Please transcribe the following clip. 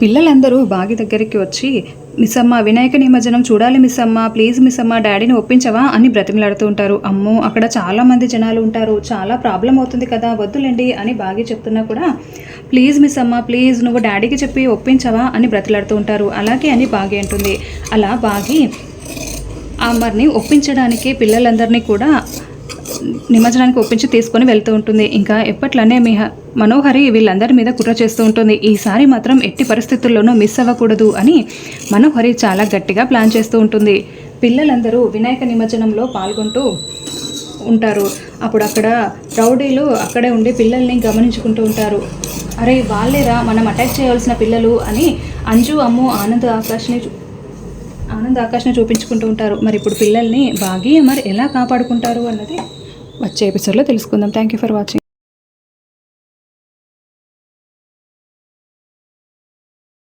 పిల్లలందరూ బాగి దగ్గరికి వచ్చి మిస్సమ్మ వినాయక నిమజ్జనం చూడాలి మిస్సమ్మ ప్లీజ్ మిస్సమ్మ డాడీని ఒప్పించవా? అని బ్రతిమలాడుతూ ఉంటారు. అమ్మో అక్కడ చాలా మంది జనాలు ఉంటారు చాలా ప్రాబ్లం అవుతుంది కదా వద్దులేండి అని బాగి చెప్తున్నా కూడా ప్లీజ్ మిస్సమ్మ ప్లీజ్ నువ్వు డాడీకి చెప్పి ఒప్పించవా? అని బ్రతిలాడుతూ ఉంటారు. అలాగే అని బాగి అంటుంది. అలా బాగి అమ్మర్ని ఒప్పించడానికి పిల్లలందరినీ కూడా నిమజ్జనానికి ఒప్పించి తీసుకొని వెళ్తూ ఉంటుంది. ఇంకా ఎప్పట్లనే మీ మనోహరి వీళ్ళందరి మీద కుట్ర చేస్తూ ఉంటుంది. ఈసారి మాత్రం ఎట్టి పరిస్థితుల్లోనూ మిస్ అవ్వకూడదు అని మనోహరి చాలా గట్టిగా ప్లాన్ చేస్తూ ఉంటుంది. పిల్లలందరూ వినాయక నిమజ్జనంలో పాల్గొంటూ ఉంటారు. అప్పుడు అక్కడ రౌడీలు అక్కడే ఉండి పిల్లల్ని గమనించుకుంటూ ఉంటారు. అరే వాళ్ళేరా మనం అటాక్ చేయాల్సిన పిల్లలు అని అంజు అమ్ము ఆనంద్ ఆకాష్ని ఆనంద్ ఆకాష్ని చూపించుకుంటూ ఉంటారు. మరి ఇప్పుడు పిల్లల్ని బాగి మరి ఎలా కాపాడుకుంటారు అన్నది వచ్చే ఎపిసోడ్లో తెలుసుకుందాం. Thank you for watching